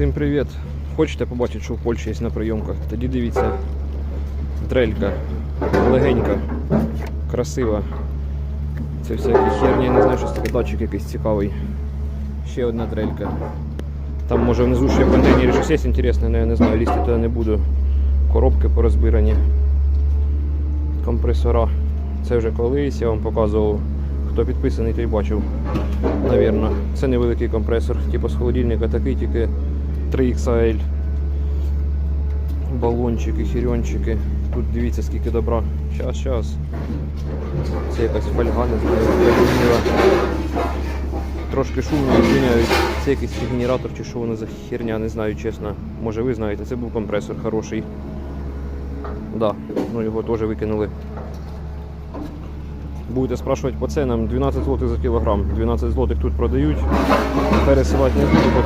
Всім привіт! Хочете побачити, що в Польщі є на прийомках? Тоді дивіться. Дрелька. Легенька, красива. Це всякі херні, я не знаю, що це таке датчик якийсь цікавий. Ще одна дрелька. Там може внизу ще в контейнері щось є інтересне, але я не знаю, лізти туди не буду. Коробки порозбирані. Компресора. Це вже колись я вам показував. Хто підписаний, той бачив. Навірно. Це невеликий компресор, типу з холодильника такий, тільки 3XL. Балончики, хірьончики. Тут дивіться скільки добра. Щас, щас. Це якась фольга, не знаю. Трошки шумно відміняють. Це якийсь генератор чи що воно за херня, не знаю чесно. Може ви знаєте, це був компресор хороший. Да, ну його теж викинули. Будете спрашувати по ценам, 12 злотих за кілограм. 12 злотих тут продають. Пересилати не буду, бо